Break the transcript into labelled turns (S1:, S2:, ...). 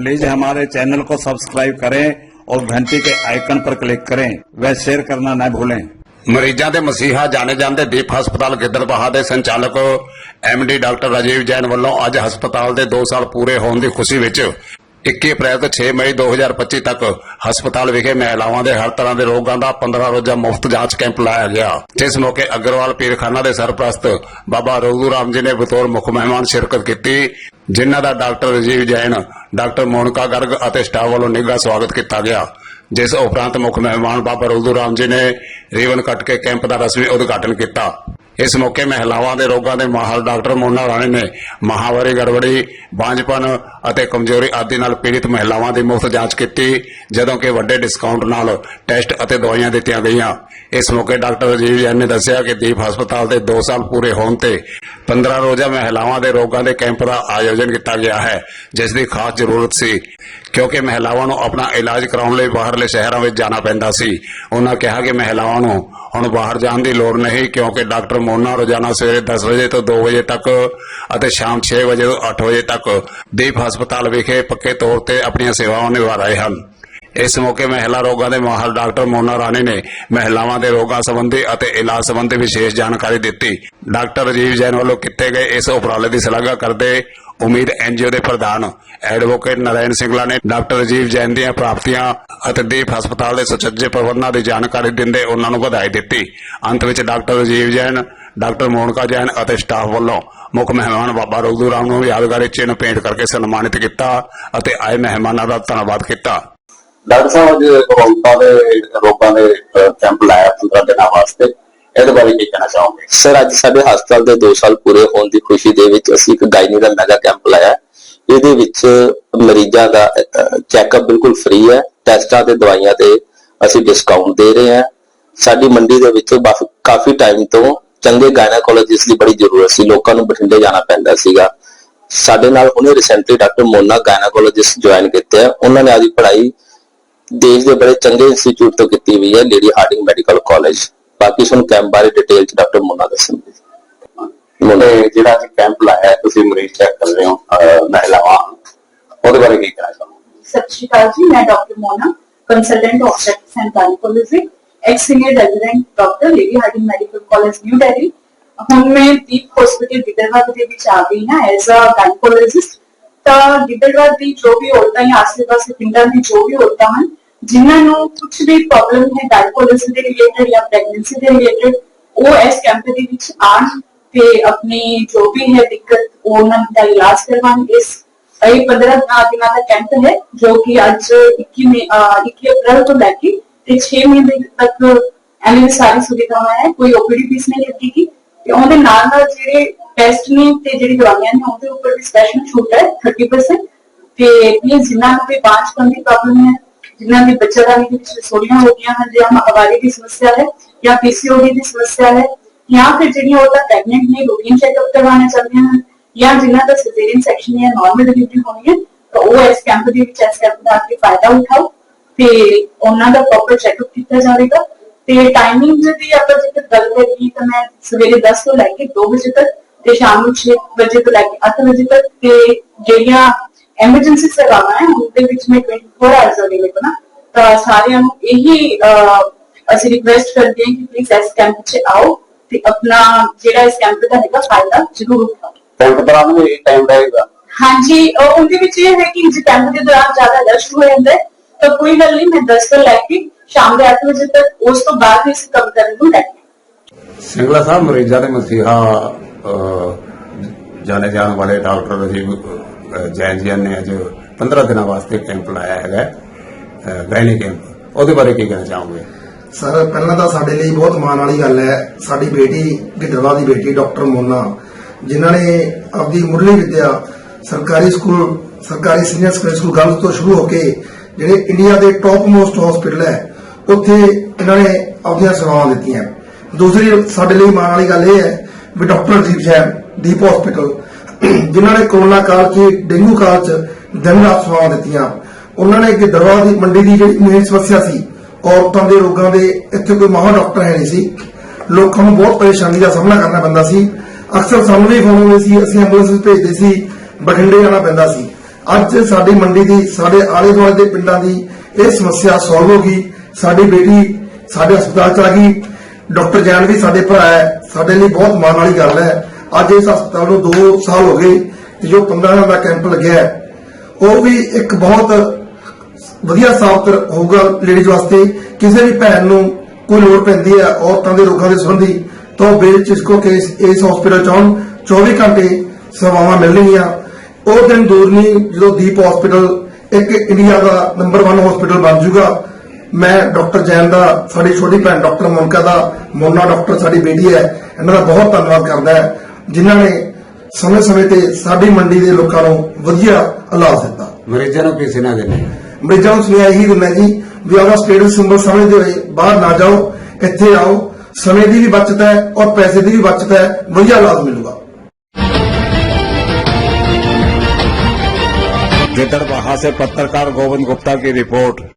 S1: Please हमारे channel को subscribe करें और घंटी के आइकन पर क्लिक करें व शेयर करना न भूलें
S2: ਮਰੀਜ਼ਾਂ ਦੇ ਮਸੀਹਾ ਜਾਣੇ ਜਾਂਦੇ ਦੀਪ ਹਸਪਤਾਲ ਗਿੱਦੜਬਾਹਾ ਦੇ ਸੰਚਾਲਕ ਐਮਡੀ ਡਾਕਟਰ ਰਾਜੀਵ ਜੈਨ ਵੱਲੋਂ ਅੱਜ ਹਸਪਤਾਲ ਦੇ 2 ਸਾਲ ਪੂਰੇ ਹੋਣ ਦੀ ਖੁਸ਼ੀ ਵਿੱਚ 21 ਅਪ੍ਰੈਲ ਤੋਂ 6 ਮਈ 2025 ਤੱਕ ਹਸਪਤਾਲ ਵਿਖੇ ਮਹਿਲਾਵਾਂ ਦੇ ਹਰ ਤਰ੍ਹਾਂ ਦੇ ਰੋਗਾਂ ਦਾ 15 ਰੋਜ਼ਾ ਮੁਫਤ ਜਾਂਚ ਕੈਂਪ ਲਾਇਆ ਗਿਆ ਜਿਸ ਮੌਕੇ ਅਗਰਵਾਲ ਪੀਰਖਾਨਾ ਦੇ ਸਰਪ੍ਰਸਤ ਬਾਬਾ ਰਘੂ ਰਾਮ ਜੀ ਨੇ ਬਤੌਰ ਮੁੱਖ ਮਹਿਮਾਨ ਸ਼ਿਰਕਤ ਕੀਤੀ ਜਿਨ੍ਹਾਂ ਦਾ ਡਾਕਟਰ ਰਾਜੀਵ ਜੈਨ, ਡਾਕਟਰ ਮੋਨਕਾ ਗਰਗ ਅਤੇ ਸਟਾਫ ਵੱਲੋਂ ਨਿੱਘਾ ਸਵਾਗਤ ਕੀਤਾ ਗਿਆ, ਜਿਸ ਉਪਰੰਤ ਮੁੱਖ ਮਹਿਮਾਨ ਬਾਬਾ ਰਘੂ ਰਾਮ ਜੀ ਨੇ ਰੀਵਨ ਕੱਟ ਕੇ ਕੈਂਪ ਦਾ ਰਸਮੀ ਉਦਘਾਟਨ ਕੀਤਾ। ਇਸ ਮੌਕੇ ਮਹਿਲਾਵਾਂ ਦੇ ਰੋਗਾਂ ਦੇ ਮਾਹਰ ਡਾਕਟਰ ਮੋਨਾ ਰਾਣੀ ਨੇ ਮਹਾਵਾਰੀ ਗੜਬੜੀ, ਬਾਂਝਪਨ ਅਤੇ ਕਮਜ਼ੋਰੀ ਆਦਿ ਨਾਲ ਪੀੜਿਤ ਮਹਿਲਾਵਾਂ ਦੀ ਮੁਫਤ ਜਾਂਚ ਕੀਤੀ, ਜਦੋਂ ਕਿ ਵੱਡੇ ਡਿਸਕਾਊਂਟ ਨਾਲ ਟੈਸਟ ਅਤੇ ਦਵਾਈਆਂ ਦਿੱਤੀਆਂ ਗਈਆਂ। ਇਸ ਮੌਕੇ ਡਾਕਟਰ ਰਾਜੀਵ ਜੈਨ ਨੇ ਦੱਸਿਆ ਕਿ ਦੀਪ ਹਸਪਤਾਲ ਦੇ 2 ਸਾਲ ਪੂਰੇ ਹੋਣ ਤੇ 15 ਰੋਜ਼ਾ ਮਹਿਲਾਵਾਂ ਦੇ ਰੋਗਾਂ ਦੇ ਕੈਂਪ ਦਾ ਆਯੋਜਨ ਕੀਤਾ ਗਿਆ ਹੈ, ਜਿਸ ਦੀ ਖਾਸ ਜ਼ਰੂਰਤ ਸੀ, ਕਿਉਂਕਿ ਮਹਿਲਾਵਾਂ ਨੂੰ ਆਪਣਾ ਇਲਾਜ ਕਰਾਉਣ ਲਈ ਬਾਹਰਲੇ ਸ਼ਹਿਰਾਂ ਵਿੱਚ ਜਾਣਾ ਪੈਂਦਾ ਸੀ। ਉਹਨਾਂ ਕਿਹਾ ਕਿ ਮਹਿਲਾਵਾਂ ਨੂੰ ਹੁਣ ਬਾਹਰ ਜਾਣ ਦੀ ਲੋੜ ਨਹੀਂ, ਕਿਉਂਕਿ ਡਾਕਟਰ ਮੋਨਾ ਰੋਜ਼ਾਨਾ ਸਵੇਰੇ 10 ਵਜੇ ਤੋਂ 2 ਵਜੇ ਤੱਕ ਅਤੇ ਸ਼ਾਮ 6 ਵਜੇ ਤੋਂ 8 ਵਜੇ ਤੱਕ ਦੀਪ ਹਸਪਤਾਲ ਵਿਖੇ ਪੱਕੇ ਤੌਰ ਤੇ ਆਪਣੀਆਂ ਸੇਵਾਵਾਂ ਨਿਭਾ ਰਹੇ ਹਨ। ਇਸ ਮੌਕੇ ਮਹਿਲਾ ਰੋਗਾਂ ਦੇ ਮਾਹਰ ਡਾਕਟਰ ਮੋਨਾ ਰਾਣੀ ਨੇ ਮਹਿਲਾਵਾਂ ਦੇ ਰੋਗਾਂ ਸੰਬੰਧੀ ਅਤੇ ਇਲਾਜ ਸੰਬੰਧੀ ਵਿਸ਼ੇਸ਼ ਜਾਣਕਾਰੀ ਦਿੱਤੀ। ਡਾਕਟਰ ਰਾਜੀਵ ਜੈਨ ਵੱਲੋਂ ਕੀਤੇ ਗਏ ਇਸ ਉਪਰਾਲੇ ਦੀ ਸ਼ਲਾਘਾ ਕਰਦੇ ਉਮੀਦ ਐਨਜੀਓ ਦੇ ਪ੍ਰਧਾਨ ਐਡਵੋਕੇਟ ਨਰੈਣ ਸਿੰਘਲਾ ਨੇ ਡਾਕਟਰ ਰਾਜੀਵ ਜੈਨ ਦੀਆਂ ਪ੍ਰਾਪਤੀਆਂ ਅਤੇ ਦੀਪ ਹਸਪਤਾਲ ਦੇ ਸੁਚੱਜੇ ਪ੍ਰਬੰਧਾਂ ਦੀ ਜਾਣਕਾਰੀ ਦਿੰਦੇ ਉਹਨਾਂ ਨੂੰ ਵਧਾਈ ਦਿੱਤੀ। ਅੰਤ ਵਿੱਚ ਡਾਕਟਰ ਰਾਜੀਵ ਜੈਨ, ਡਾਕਟਰ ਮੋਨਕਾ ਜੈਨ ਅਤੇ ਸਟਾਫ ਵੱਲੋਂ ਮੁੱਖ ਮਹਿਮਾਨ ਬਾਬਾ ਰਘੂ ਰਾਮ ਨੂੰ ਯਾਦਗਾਰੀ ਚਿੰਨ੍ਹ ਭੇਟ ਕਰਕੇ ਸਨਮਾਨਿਤ ਕੀਤਾ ਅਤੇ ਆਏ ਮਹਿਮਾਨਾਂ ਦਾ ਧੰਨਵਾਦ ਕੀਤਾ।
S3: ਡਾਕਟਰ ਸਾਹਿਬ, ਅੱਜ ਕੋਰੋਨਾ ਦੇ, ਰੋਗਾਂ ਦੇ ਕੈਂਪ ਲਾਇਆ 15 ਦਿਨਾਂ ਵਾਸਤੇ। ਇਹਦੇ ਬਾਰੇ ਕੀ ਕਹਿਣਾ ਚਾਹੋਗੇ?
S4: ਸਰ ਅੱਜ ਸਾਡੇ ਹਸਪਤਾਲ ਦੇ 2 ਸਾਲ ਪੂਰੇ ਹੋਣ ਦੀ ਖੁਸ਼ੀ ਦੇ ਵਿੱਚ ਅਸੀਂ ਇੱਕ ਗਾਇਨੀ ਦਾ ਮੈਗਾ ਕੈਂਪ ਲਾਇਆ। ਇਹਦੇ ਵਿੱਚ ਮਰੀਜ਼ਾਂ ਦਾ ਚੈੱਕਅਪ ਬਿਲਕੁਲ ਫ੍ਰੀ ਹੈ। ਟੈਸਟਾਂ ਤੇ ਦਵਾਈਆਂ ਤੇ ਅਸੀਂ ਡਿਸਕਾਊਂਟ ਦੇ ਰਹੇ ਹਾਂ। ਸਾਡੀ ਮੰਡੀ ਦੇ ਵਿੱਚ ਬਸ ਕਾਫੀ ਟਾਈਮ ਤੋਂ ਚੰਗੇ ਗਾਇਨਾਕੋਲੋਜਿਸਟ ਦੀ ਬੜੀ ਜ਼ਰੂਰਤ ਸੀ। ਲੋਕਾਂ ਨੂੰ ਬਠਿੰਡੇ ਜਾਣਾ ਪੈਂਦਾ ਸੀਗਾ। ਸਾਡੇ ਨਾਲ ਹੁਣੇ recently doctor Mona gynaecologist join ਕੀਤੇ ਆ। ਉਹਨਾਂ ਨੇ ਆਦੀ ਪੜ੍ਹਾਈ ਦੇਸ਼ ਦੇ ਬੜੇ ਚੰਗੇ ਇੰਸਟੀਚਿਊਟ ਤੋਂ ਕੀਤੀ ਹੋਈ ਹੈ, ਲੇਡੀ ਹਾਰਡਿੰਗ ਮੈਡੀਕਲ ਕਾਲਜ। ਬਾਕੀ ਸਾਨੂੰ ਕੈਂਪ ਬਾਰੇ ਡਿਟੇਲ ਚ ਡਾਕਟਰ ਮੋਨਾ ਦੱਸਣਗੇ
S3: ਤੇ ਜਿਹੜਾ ਅੱਜ ਕੈਂਪ ਲਾਇਆ ਹੈ, ਤੁਸੀਂ ਮਰੀਜ਼ ਚੈੱਕ ਕਰ ਰਹੇ ਹੋ ਅਹ, ਮਹਿਲਾਵਾਂ ਉਹਦੇ ਬਾਰੇ ਕੀ ਕਹਿਣਾ ਚਾਹੋਗੇ
S5: ਸਤਿ ਸ਼੍ਰੀ ਅਕਾਲ ਜੀ ਮੈਂ doctor Mona consultant obstetrics and gynaecology ex senior resident doctor Lady Hardinge Medical College New Delhi ਹੁਣ ਮੈਂ ਦੀਪ ਹਸਪੀਟਲ ਗਿੱਦੜਬਾਹਾ ਦੇ ਵਿੱਚ ਆ ਗਈ ਹਾਂ ਐਜ਼ ਅ ਗਾਇਨੋਕੋਲੋਜਿਸਟ ਤਾਂ ਗਿੱਦੜਬਾਹਾ ਦੀ ਜੋ ਵੀ ਔਰਤਾਂ ਜਾਂ ਆਸ-ਪਾਸ ਪਿੰਡਾਂ ਦੀ ਜੋ ਵੀ ਔਰਤਾਂ ਹਨ ਜਿਨ੍ਹਾਂ ਨੂੰ ਕੁਝ ਵੀ ਪ੍ਰੋਬਲਮ ਹੈ ਗਾਇਨੋਕੋਲੋਜੀ ਦੇ ਰਿਲੇਟਡ ਜਾਂ ਪ੍ਰੈਗਨੈਂਸੀ ਦੇ ਰਿਲੇਟਡ ਉਹ ਇਸ ਕੈਂਪ ਦੇ ਵਿੱਚ ਆਣ ਤੇ ਆਪਣੀ ਜੋ ਵੀ ਹੈ ਦਿੱਕਤ, ਉਹ ਉਹਨਾਂ ਦਾ ਇਲਾਜ ਕਰਵਾਉਣ ਇਸ ਇਹ 15 ਦਿਨਾਂ ਦਾ ਕੈਂਪ ਹੈ, ਜੋ ਕਿ ਅੱਜ 21 ਮਈ, ਅਹ 21 ਅਪ੍ਰੈਲ ਤੋਂ ਲੈ ਕੇ ਤੇ 6 ਮਹੀਨੇ ਤੱਕ ਐਵੇਂ ਦੀ ਸਾਰੀ ਸੁਵਿਧਾਵਾਂ ਹੈ, ਕੋਈ ਓਪੀਡੀ ਫੀਸ ਨਹੀਂ ਲੱਗੇਗੀ। ਤੇ ਉਹਦੇ ਨਾਲ ਨਾਲ ਜਿਹੜੇ ਟੈਸਟ ਨੇ ਤੇ ਜਿਹੜੀ ਦਵਾਈਆਂ ਨੇ, ਉਹਦੇ ਉੱਪਰ ਵੀ ਸਪੈਸ਼ਲ ਛੂਟ ਹੈ 30% ਤੇ ਇਹ ਜਿਨ੍ਹਾਂ ਨੂੰ ਵੀ ਬਾਂਝਪਨ ਦੀ ਪ੍ਰੋਬਲਮ ਹੈ ਜਿਨ੍ਹਾਂ ਦੀ ਬੱਚੇਦਾਨੀ ਦੇ ਵਿੱਚ ਰਸੋਲੀਆਂ ਹੋ ਗਈਆਂ ਹਨ, ਜਾਂ ਹਵਾਰੀ ਦੀ ਸਮੱਸਿਆ ਹੈ, ਜਾਂ ਪੀਸੀਓਡੀ ਦੀ ਸਮੱਸਿਆ ਹੈ, ਜਾਂ ਫਿਰ ਜਿਹੜੀਆਂ ਔਰਤਾਂ ਪ੍ਰੈਗਨੈਂਟ ਨੇ ਰੂਟੀਨ ਚੈੱਕਅਪ ਕਰਵਾਉਣਾ ਚਾਹੁੰਦੀਆਂ ਹਨ, ਜਾਂ ਜਿਨ੍ਹਾਂ ਦਾ ਸਿਜ਼ੇਰੀਅਨ ਸੈਕਸ਼ਨ ਜਾਂ ਨਾਰਮਲ ਡਿਲੀਵਰੀ ਹੋਣੀ ਹੈ, ਤਾਂ ਉਹ ਇਸ ਕੈਂਪ ਦੇ ਵਿੱਚ ਇਸ ਕੈਂਪ ਦਾ ਆ ਕੇ ਫਾਇਦਾ ਉਠਾਓ, ਤੇ ਉਹਨਾਂ ਦਾ ਪ੍ਰੋਪਰ ਚੈੱਕਅਪ ਕੀਤਾ ਜਾਵੇਗਾ, ਤੇ ਟਾਈਮਿੰਗ ਦੀ ਆਪਾਂ ਜੇਕਰ ਗੱਲ ਕਰੀਏ ਤਾਂ ਮੈਂ ਸਵੇਰੇ 10 ਤੋਂ ਲੈ ਕੇ 2 ਵਜੇ ਤੱਕ ਤੇ ਸ਼ਾਮ ਨੂੰ 6 ਵਜੇ ਤੋਂ ਲੈ ਕੇ 8 ਵਜੇ ਤੱਕ ਤੇ ਜਿਹੜੀਆਂ ਐਮਰਜੈਂਸੀ ਸੇਵਾਵਾਂ ਹੈ ਉਹਦੇ ਵਿੱਚ ਮੈਂ 24 ਆਵਰਸ ਅਵੇਲੇਬਲ ਹਾਂ। ਤਾਂ ਸਾਰਿਆਂ ਨੂੰ ਇਹੀ ਅਸੀਂ ਰਿਕੁਐਸਟ ਕਰਦੇ ਹਾਂ ਕਿ ਪਲੀਜ਼ ਇਸ ਕੈਂਪ 'ਚ ਆਓ ਤੇ ਆਪਣਾ ਜਿਹੜਾ ਇਸ ਕੈਂਪ ਦਾ ਹੈਗਾ ਫਾਇਦਾ ਜ਼ਰੂਰ ਉਠਾਓ।
S3: ਕੈਂਪ ਦੌਰਾਨ ਵੀ ਟਾਈਮ ਰਹੇਗਾ?
S5: ਹਾਂਜੀ ਉਹ ਉਹਦੇ ਵਿੱਚ ਇਹ ਹੈ ਕਿ ਜੇ ਕੈਂਪ ਦੇ ਦੌਰਾਨ ਜ਼ਿਆਦਾ ਰਸ਼ ਹੋ ਜਾਂਦਾ ਹੈ, ਤਾਂ ਕੋਈ ਗੱਲ ਨਹੀਂ ਮੈਂ 10 ਤੋਂ ਲੈ ਕੇ ਸ਼ਾਮ ਦੇ 8 ਵਜੇ ਤੱਕ ਉਸ ਤੋਂ ਬਾਅਦ ਇਸ ਕੰਮ ਕਰਨ ਨੂੰ ਲੈ ਕੇ
S2: ਸਿੰਗਲਾ ਸਾਹਿਬ ਮਰੀਜ਼ਾਂ ਦੇ ਮਸੀਹਾ ਜਾਣੇ ਜਾਣ ਵਾਲੇ ਡਾਕਟਰ ਰਾਜੀਵ ਜੈਨ ਜੀ ਨੇ ਅੱਜ 15 ਦਿਨਾਂ ਵਾਸਤੇ ਕੈਂਪ ਲਾਇਆ ਹੈਗਾ ਗਾਇਨੀ ਕੈਂਪ। ਉਹਦੇ ਬਾਰੇ ਕੀ ਕਹਿਣਾ ਚਾਹੋਗੇ?
S6: ਸਰ, ਪਹਿਲਾਂ ਤਾਂ ਸਾਡੇ ਲਈ ਬਹੁਤ ਮਾਣ ਵਾਲੀ ਗੱਲ ਹੈ, ਸਾਡੀ ਬੇਟੀ ਗਿੱਦੜਵਾ ਦੀ ਬੇਟੀ ਡਾਕਟਰ ਮੋਨਾ, ਜਿਨ੍ਹਾਂ ਨੇ ਆਪਦੀ ਮੁੱਢਲੀ ਵਿਦਿਆ ਸਰਕਾਰੀ ਸਕੂਲ, ਸਰਕਾਰੀ ਸੀਨੀਅਰ ਸੈਕੰਡਰੀ ਸਕੂਲ ਗਰਲਸ ਤੋਂ ਸ਼ੁਰੂ ਹੋ ਕੇ ਜਿਹੜੇ ਇੰਡੀਆ ਦੇ ਟੌਪ ਮੋਸਟ ਹਸਪੀਟਲ ਹੈ, ਉੱਥੇ ਇਹਨਾਂ ਨੇ ਆਪਣੀਆਂ ਸੇਵਾਵਾਂ ਦਿੱਤੀਆਂ। ਦੂਸਰੀ ਸਾਡੇ ਲਈ ਮਾਣ ਵਾਲੀ ਗੱਲ ਇਹ ਹੈ ਵੀ ਡਾਕਟਰ ਅਜੀਬ ਜੈਨ ਦੀਪ ਹਸਪੀਟਲ ਜਿਨ੍ਹਾਂ ਨੇ ਕੋਰੋਨਾ ਕਾਲ 'ਚ, ਡੇਂਗੂ ਕਾਲ 'ਚ ਦਿਨ ਰਾਤ ਸਵਾ ਦਿੱਤੀਆਂ। ਉਹਨਾਂ ਨੇ ਗਿੱਦੜਵਾ ਦੀ ਮੰਡੀ ਦੀ ਜਿਹੜੀ ਮੇਨ ਸਮੱਸਿਆ ਸੀ, ਔਰਤਾਂ ਦੇ ਰੋਗਾਂ ਦੇ, ਇੱਥੇ ਕੋਈ ਮਾਹਰ ਡਾਕਟਰ ਹੈ ਨਹੀਂ ਸੀ। ਲੋਕਾਂ ਨੂੰ ਬਹੁਤ ਪਰੇਸ਼ਾਨੀ ਦਾ ਸਾਹਮਣਾ ਕਰਨਾ ਪੈਂਦਾ ਸੀ। ਅਕਸਰ ਸਾਨੂੰ ਵੀ ਫੋਨ ਆਉਂਦੇ ਸੀ, ਅਸੀਂ ਐਂਬੂਲੈਂਸ ਭੇਜਦੇ ਸੀ, ਬਠਿੰਡੇ ਜਾਣਾ ਪੈਂਦਾ ਸੀ। ਅੱਜ ਸਾਡੀ ਮੰਡੀ ਦੀ, ਸਾਡੇ ਆਲੇ ਦੁਆਲੇ ਦੇ ਪਿੰਡਾਂ ਦੀ ਇਹ ਸਮੱਸਿਆ ਸੋਲਵ ਹੋ ਗਈ। ਸਾਡੀ ਬੇਟੀ ਸਾਡੇ ਹਸਪਤਾਲ ਚ ਆ ਗਈ। ਡਾਕਟਰ ਜੈਨ ਵੀ ਸਾਡੇ ਭਰਾ ਹੈ। ਸਾਡੇ ਲਈ ਬਹੁਤ ਮਾਣ ਵਾਲੀ ਗੱਲ ਹੈ। ਅੱਜ ਇਸ ਹਸਪਤਾਲ ਨੂੰ 2 ਸਾਲ ਹੋ ਗਏ ਤੇ ਜੋ 15 ਦਿਨ ਦਾ ਕੈਂਪ ਲੱਗਿਆ ਹੈ, ਉਹ ਵੀ ਇੱਕ ਬਹੁਤ ਵਧੀਆ ਸਾਬਤ ਹੋਊਗਾ ਲੇਡੀਜ਼ ਵਾਸਤੇ। ਕਿਸੇ ਵੀ ਭੈਣ ਨੂੰ ਕੋਈ ਲੋੜ ਪੈਂਦੀ ਹੈ ਔਰਤਾਂ ਦੇ ਰੋਗਾਂ ਦੇ ਸੰਬੰਧੀ ਤਾਂ ਉਹ ਬੇਝਿਜਕੋ ਕੇ ਇਸ ਹਸਪੀਟਲ ਚ 24 ਘੰਟੇ ਸੇਵਾਵਾਂ ਮਿਲਣਗੀਆਂ। ਉਹ ਦਿਨ ਦੂਰ ਨਹੀਂ ਜਦੋਂ ਦੀਪ ਹਸਪੀਟਲ ਇੱਕ ਇੰਡੀਆ ਦਾ ਨੰਬਰ 1 ਹਸਪੀਟਲ ਬਣ ਜਾਊਗਾ। ਮੈਂ ਡਾਕਟਰ ਜੈਨ ਦਾ ਸਾਡੀ ਛੋਟੀ ਭੈਣ ਡਾਕਟਰ ਮੋਨਕਾ ਦਾ ਮੋਨਾ ਡਾਕਟਰ ਸਾਡੀ ਬੇਟੀ ਹੈ ਇਹਨਾਂ ਦਾ ਬਹੁਤ ਧੰਨਵਾਦ ਕਰਦਾ ਹੈ। ਜਿਨ੍ਹਾਂ ਨੇ ਸਮੇਂ-ਸਮੇਂ ਤੇ ਸਾਡੀ ਮੰਡੀ ਦੇ ਲੋਕਾਂ ਨੂੰ ਵਧੀਆ ਇਲਾਜ ਦਿੱਤਾ
S2: ਮਰੀਜ਼ਾਂ ਨੂੰ ਕਿਸੇ ਨਾ ਦੇਣੇ
S6: ਮਰੀਜ਼ਾਂ ਨੂੰ ਸੁਨੇਹਾ ਇਹੀ ਦਿੰਦਾ ਜੀ ਵੀ ਆਪਣਾ ਸਟੇਟਸ ਸਿੰਬਲ ਸਮਝਦੇ ਹੋਏ ਬਾਹਰ ਨਾ ਜਾਓ ਇੱਥੇ ਆਓ ਸਮੇਂ ਦੀ ਵੀ ਬਚਤ ਹੈ ਔਰ ਪੈਸੇ ਦੀ ਵੀ ਬਚਤ ਹੈ ਵਧੀਆ ਇਲਾਜ ਮਿਲੂਗਾ
S1: गिदड़बाहा से पत्रकार गोविंद गुप्ता की रिपोर्ट